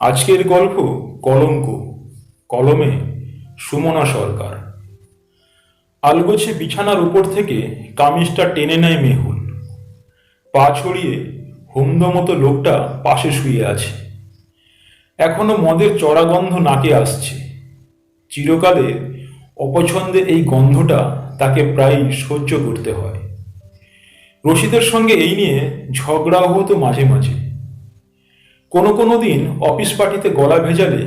আজকের গল্প কলঙ্ক, কলমে সুমনা সরকার। আলগোছে বিছানার উপর থেকে কামিজটা টেনে নেয় মেহুল। পা ছড়িয়ে হুমদ মতো লোকটা পাশে শুয়ে আছে। এখনও মদের চড়া গন্ধ নাকে আসছে। চিরকালে অপছন্দের এই গন্ধটা তাকে প্রায় সহ্য করতে হয়। রশিদের সঙ্গে এই নিয়ে ঝগড়াও হতো মাঝে মাঝে। কোনো কোনো দিন অফিস পার্টিতে গলা ভেজালে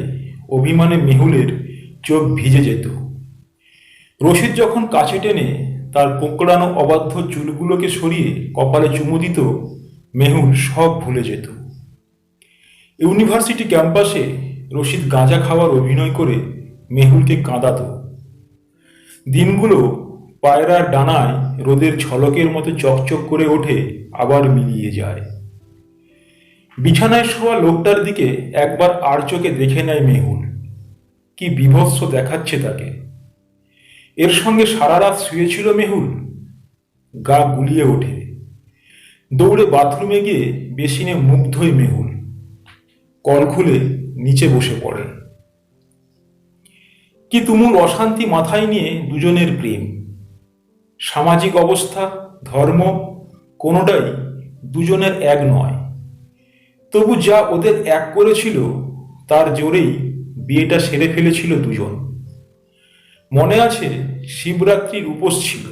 অভিমানে মেহুলের চোখ ভিজে যেত। রশিদ যখন কাছে টেনে তার কোঁকড়ানো অবাধ্য চুলগুলোকে সরিয়ে কপালে চুমু দিত, মেহুল সব ভুলে যেত। ইউনিভার্সিটি ক্যাম্পাসে রশিদ গাঁজা খাওয়ার অভিনয় করে মেহুলকে কাঁদাতো। দিনগুলো পায়রার ডানায় রোদের ঝলকের মতো চকচক করে ওঠে, আবার মিলিয়ে যায়। বিছানায় শোয়া লোকটার দিকে একবার আর চোখে দেখে নেয় মেহুল। কি বিভৎস দেখাচ্ছে তাকে। এর সঙ্গে সারা রাত শুয়েছিল মেহুল। গা গুলিয়ে ওঠে। দৌড়ে বাথরুমে গিয়ে বেসিনে মুখ ধোয় মেহুল। কল খুলে নিচে বসে পড়ে। কি তুমুল অশান্তি মাথায় নিয়ে দুজনের প্রেম। সামাজিক অবস্থা, ধর্ম, কোনোটাই দুজনের এক নয়। তবু যা ওদের এক করেছিল তার জোরেই বিয়েটা সেরে ফেলেছিল দুজন। মনে আছে শিবরাত্রির উপোস ছিল।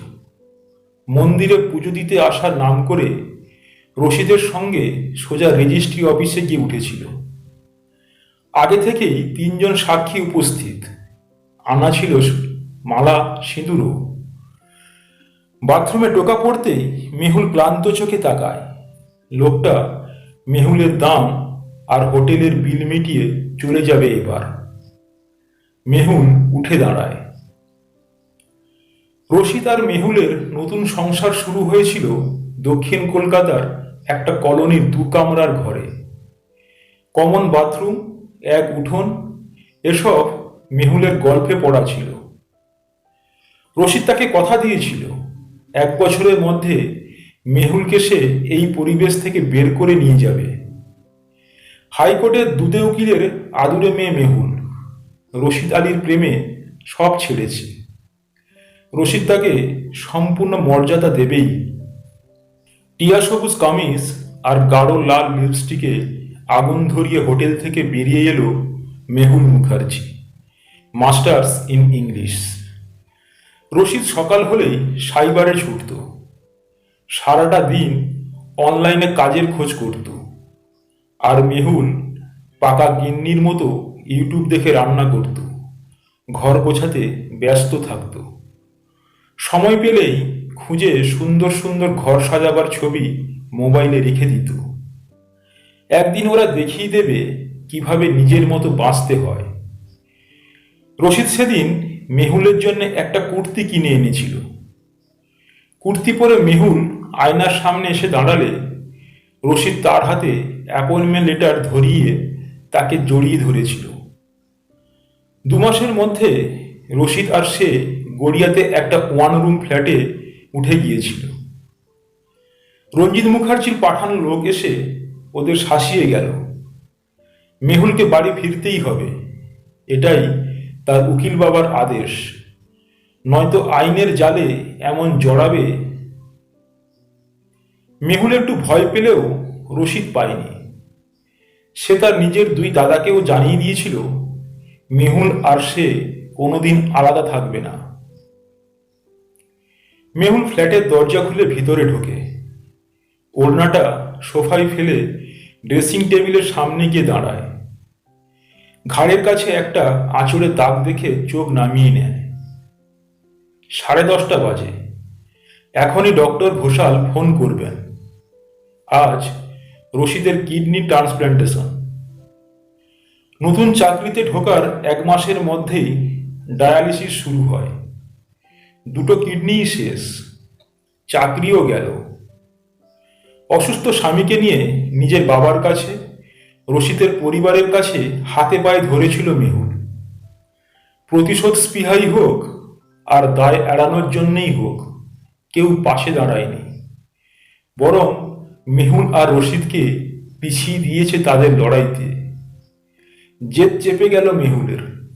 মন্দিরে পুজো দিতে আসার নাম করে রশিদের সঙ্গে সোজা রেজিস্ট্রি অফিসে গিয়ে উঠেছিল। আগে থেকেই তিনজন সাক্ষী উপস্থিত। আনা ছিল মালা, সিঁদুরও। বাথরুমে টোকা পড়তেই মেহুল ক্লান্ত চোখে তাকায়। লোকটা মেহুলের দাম আর হোটেলের বিল মিটিয়ে চলে যাবে এবার। মেহুল উঠে দাঁড়ায়। রশিদ আর মেহুলের নতুন সংসার শুরু হয়েছিল দক্ষিণ কলকাতার একটা কলোনির দু কামরার ঘরে। কমন বাথরুম, এক উঠোন, এসব মেহুলের গল্পে পড়া ছিল। রশিদ তাকে কথা দিয়েছিল। এক বছরের মধ্যে মেহুলকে সে এই পরিবেশ থেকে বের করে নিয়ে যাবে। হাইকোর্টের দুদে উকিলের আদুরে মেয়ে মেহুল। রশিদ আলীর প্রেমে সব ছেড়েছে। রশিদ তাকে সম্পূর্ণ মর্যাদা দেবেই। টিয়া সবুজ কামিজ আর গাঢ় লাল লিপস্টিকে আগুন ধরিয়ে হোটেল থেকে বেরিয়ে এলো Mehul Mukherjee, masters in English. Rashid সকাল হলেই সাইবারে ছুটত। সারাটা দিন অনলাইনে কাজের খোঁজ করত। আর মেহুল পাকা গিন্নির মতো ইউটিউব দেখে রান্না করত। ঘর গোছাতে ব্যস্ত থাকত। সময় পেলেই খুঁজে সুন্দর সুন্দর ঘর সাজাবার ছবি মোবাইলে রেখে দিত। একদিন ওরা দেখিয়ে দেবে কীভাবে নিজের মতো বাঁচতে হয়। রশিদ সেদিন মেহুলের জন্য একটা কুর্তি কিনে এনেছিল। কুর্তি পরে মেহুল আয়নার সামনে এসে দাঁড়ালে রশিদ তার হাতে অ্যাপয়েন্টমেন্ট লেটার ধরিয়ে তাকে জড়িয়ে ধরেছিল। দু মাসের মধ্যে রশিদ আর সে গড়িয়াতে একটা ওয়ান রুম ফ্ল্যাটে উঠে গিয়েছিল। রঞ্জিত মুখার্জির পাঠানো লোক এসে ওদের শাসিয়ে গেল। মেহুলকে বাড়ি ফিরতেই হবে, এটাই তার উকিল বাবার আদেশ। নয়তো আইনের জালে এমন জড়াবে মেহুল একটু ভয় পেলেও রশিদ পায়নি। সে তার নিজের দুই দাদাকেও জানিয়ে দিয়েছিল, মেহুল আর সে কোনোদিন আলাদা থাকবে না। মেহুল ফ্ল্যাটের দরজা খুলে ভিতরে ঢোকে। ওড়নাটা সোফায় ফেলে ড্রেসিং টেবিলের সামনে গিয়ে দাঁড়ায়। ঘাড়ের কাছে একটা আঁচড়ে দাগ দেখে চোখ নামিয়ে নেয়। সাড়ে দশটা বাজে। এখনই ডক্টর ঘোষাল ফোন করবেন। আজ রশিদের কিডনি ট্রান্সপ্ল্যান্টেশন নতুন চাকরিতে ঢোকার এক মাসের মধ্যেই ডায়ালিসিস শুরু হয়। দুটো কিডনিই শেষ, চাকরিও গেল। অসুস্থ স্বামীকে নিয়ে নিজের বাবার কাছে, রশিদের পরিবারের কাছে হাতে পায়ে ধরেছিল মেহুল। প্রতিশোধ স্পৃহাই হোক আর দায় এড়ানোর জন্যেই হোক, কেউ পাশে দাঁড়ায়নি। বরং মেহুল আর রশিদকে পিছিয়ে দিয়েছে তাদের লড়াইতে। জেদ চেপে গেল মেহুলের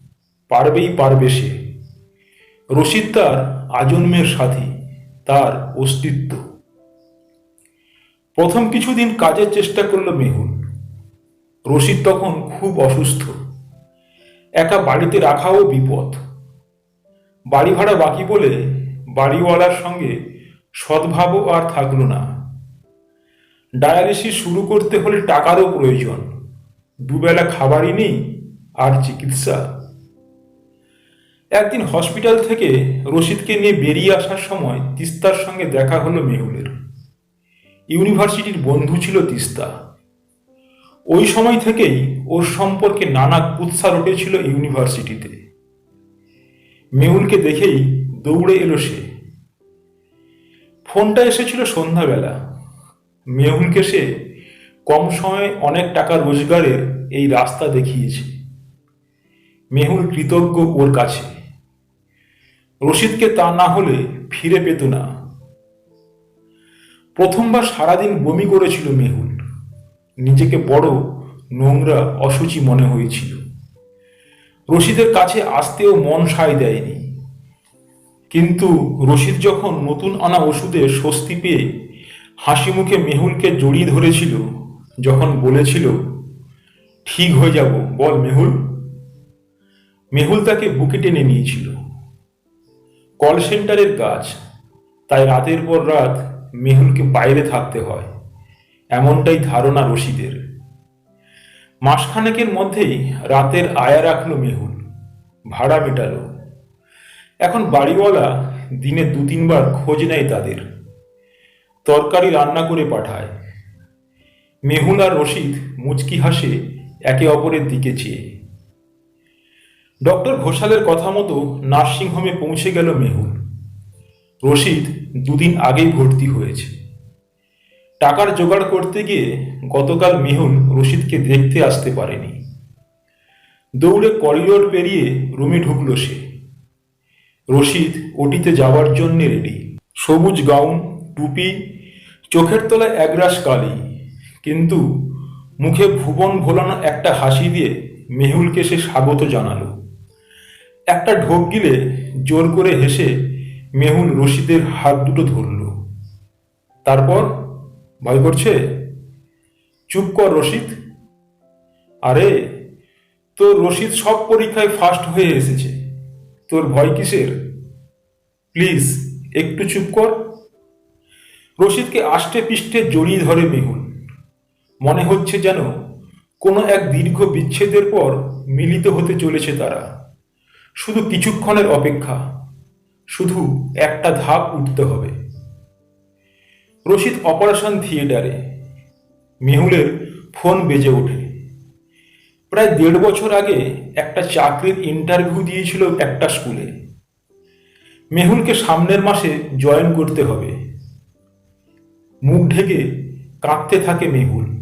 পারবেই পারবে সে। রশিদ তার আজন্মের সাথী, তার অস্তিত্ব। প্রথম কিছুদিন কাজের চেষ্টা করল মেহুল রশিদ তখন খুব অসুস্থ। একা বাড়িতে রাখাও বিপদ। বাড়ি ভাড়া বাকি বলে বাড়িওয়ালার সঙ্গে সদ্ভাবও আর থাকল না। ডায়ালিসিস শুরু করতে হলে টাকারও প্রয়োজন। দুবেলা খাবারই নেই আর চিকিৎসা। একদিন হসপিটাল থেকে রশিদকে নিয়ে বেরিয়ে আসার সময় তিস্তার সঙ্গে দেখা হলো মেহুলের। ইউনিভার্সিটির বন্ধু ছিল তিস্তা। ওই সময় থেকেই ওর সম্পর্কে নানা কুৎসা রটেছিল ইউনিভার্সিটিতে। মেহুলকে দেখেই দৌড়ে এলো সে। ফোনটা এসেছিল সন্ধ্যাবেলা। মেহুলকে সে কম সময়ে অনেক টাকা রোজগারের এই রাস্তা দেখিয়েছে। মেহুল কৃতজ্ঞ ওর কাছে। রশিদকে তা না হলে ফিরে পেত না। প্রথমবার সারাদিন বমি করেছিল মেহুল। নিজেকে বড় নোংরা, অসুচি মনে হয়েছিল। রশিদের কাছে আসতেও মন সায় দেয়নি। কিন্তু রশিদ যখন নতুন আনা ওষুধে স্বস্তি পেয়ে হাসি মুখে মেহুলকে জড়িয়ে ধরেছিল, যখন বলেছিল, ঠিক হয়ে যাব, বল মেহুল। মেহুল তাকে বুকে টেনে নিয়েছিল। কল সেন্টারের কাজ, তাই রাতের পর রাত মেহুলকে বাইরে থাকতে হয়, এমনটাই ধারণা রশিদের। মাসখানেকের মধ্যেই রাতের আয়া রাখল মেহুল, ভাড়া মেটালো। এখন বাড়িওয়ালা দিনে দু তিনবার খোঁজ নেয় তাদের। তরকারি রান্না করে পাঠায়। মেহুল আর রশিদ মুচকি হাসে একে অপরের দিকে চেয়ে। ডক্টর ঘোষালের কথা মতো নার্সিংহোমে পৌঁছে গেল মেহুল। রশিদ দুদিন আগেই ভর্তি হয়েছে। টাকার জোগাড় করতে গিয়ে গতকাল মেহুল রশিদকে দেখতে আসতে পারেনি। দৌড়ে করিডোর পেরিয়ে রুমে ঢুকলো সে। রশিদ ওটিতে যাওয়ার জন্য রেডি সবুজ গাউন টুপি, চোখের তলায় একরাশ কালি, কিন্তু মুখে ভুবন ভোলানো একটা হাসি দিয়ে মেহুলকে সে স্বাগত জানালো। একটা ঢোক গিলে জোর করে হেসে মেহুল রশিদের হাত দুটো ধরল। তারপর, ভয় করছে? চুপ কর রশিদ। আরে, তোর রশিদ সব পরীক্ষায় ফার্স্ট হয়ে এসেছে। তোর ভয় কিসের? প্লিজ একটু চুপ কর। রশিদকে আষ্টে পিষ্টে জড়িয়ে ধরে মেহুল। মনে হচ্ছে যেন কোনো এক দীর্ঘ বিচ্ছেদের পর মিলিত হতে চলেছে তারা। শুধু কিছুক্ষণের অপেক্ষা, শুধু একটা ধাপ উঠতে হবে। রশিদ অপারেশন থিয়েটারে, মেহুলের ফোন বেজে ওঠে। প্রায় দেড় বছর আগে একটা চাকরির ইন্টারভিউ দিয়েছিল একটা স্কুলে। মেহুলকে সামনের মাসে জয়েন করতে হবে। মুখ ঢেকে কাঁদতে থাকে মেহুল।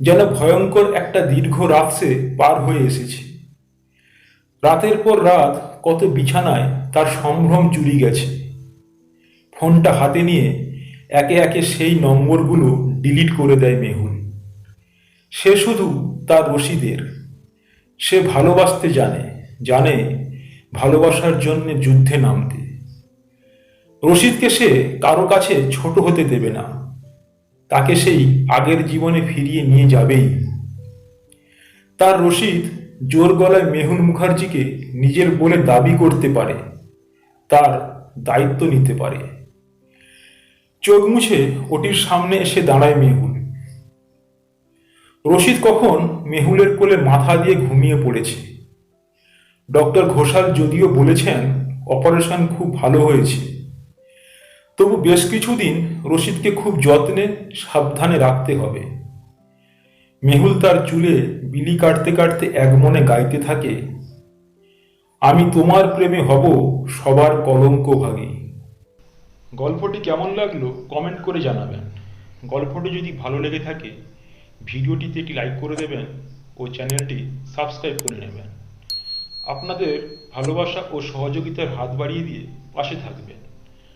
যেন ভয়ঙ্কর একটা দীর্ঘ রাত সে পার হয়ে এসেছে। রাতের পর রাত কত বিছানায় তার সম্ভ্রম চুরি গেছে। ফোনটা হাতে নিয়ে একে একে সেই নম্বরগুলো ডিলিট করে দেয় মেহুল। সে শুধু তার রশিদের। সে ভালোবাসতে জানে জানে ভালোবাসার জন্য যুদ্ধে নামতে। রশিদকে সে কারও কাছে ছোট হতে দেবে না। তাকে সেই আগের জীবনে ফিরিয়ে নিয়ে যাবেই। তার রশিদ জোর গলায় মেহুল মুখার্জিকে নিজের বলে দাবি করতে পারে, তার দায়িত্ব নিতে পারে। চোখ মুছে ওটির সামনে এসে দাঁড়ায় মেহুল। রশিদ কখন মেহুলের কোলে মাথা দিয়ে ঘুমিয়ে পড়েছে। ডক্টর ঘোষাল যদিও বলেছেন, অপারেশন খুব ভালো হয়েছে। তবু বেশ কিছুদিন রশিদকে খুব যত্নে সাবধানে রাখতে হবে। মেহুল তার চুলে বিলি কাটতে কাটতে এক মনে গাইতে থাকে, আমি তোমার প্রেমে হব সবার কলঙ্ক ভাগী গল্পটি কেমন লাগল কমেন্ট করে জানাবেন। গল্পটি যদি ভালো লেগে থাকে, ভিডিওটিতে একটি লাইক করে দেবেন ও চ্যানেলটি সাবস্ক্রাইব করে নেবেন। আপনাদের ভালোবাসা ও সহযোগিতার হাত বাড়িয়ে দিয়ে পাশে থাকবেন।